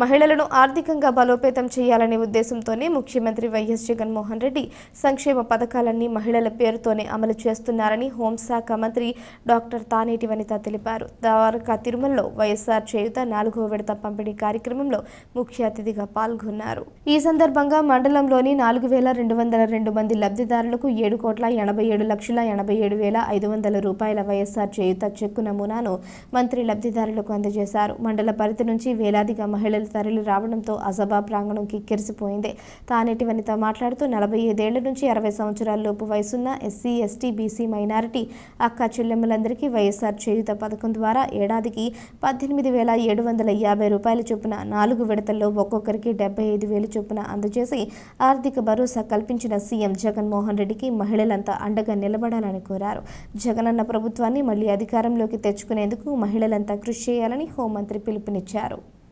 మహిళలను ఆర్థికంగా బలోపేతం చేయాలనే ఉద్దేశంతోనే ముఖ్యమంత్రి వైఎస్ జగన్మోహన్ రెడ్డి సంక్షేమ పథకాలన్నీ మహిళల పేరుతోనే అమలు చేస్తున్నారని హోంశాఖ మంత్రి డాక్టర్ తానేటి వనిత తెలిపారు. ద్వారకా తిరుమలలో వైఎస్ఆర్ చేయుత నాలుగో విడత పంపిణీ కార్యక్రమంలో ముఖ్య అతిథిగా పాల్గొన్నారు. ఈ సందర్భంగా మండలంలోని నాలుగు వేల రెండు వందల రెండు మంది లబ్ధిదారులకు ఏడు కోట్ల ఎనభై ఏడు లక్షల ఎనభై ఏడు వేల ఐదు వందల రూపాయల వైఎస్ఆర్ చేయుత చెక్కు నమూనాను మంత్రి లబ్ధిదారులకు అందజేశారు. మండల పరిధి నుంచి వేలాదిగా మహిళలు తరలి రావడంతో అసభా ప్రాంగణం కిక్కిరిసిపోయింది తానేటి వనిత మాట్లాడుతూ నలభై ఐదేళ్ళ నుంచి అరవై సంవత్సరాల లోపు వయసున్న ఎస్సీ ఎస్టీ బీసీ మైనారిటీ అక్క చెల్లెమ్మలందరికీ వైఎస్ఆర్ చేయుత పథకం ద్వారా ఏడాదికి పద్దెనిమిది వేల ఏడు వందల యాభై రూపాయల చొప్పున నాలుగు విడతల్లో ఒక్కొక్కరికి డెబ్బై ఐదు వేలు చొప్పున అందజేసి ఆర్థిక భరోసా కల్పించిన సీఎం జగన్మోహన్ రెడ్డికి మహిళలంతా అండగా నిలబడాలని కోరారు. జగనన్న ప్రభుత్వాన్ని మళ్ళీ అధికారంలోకి తెచ్చుకునేందుకు మహిళలంతా కృషి చేయాలని హోంమంత్రి పిలుపునిచ్చారు.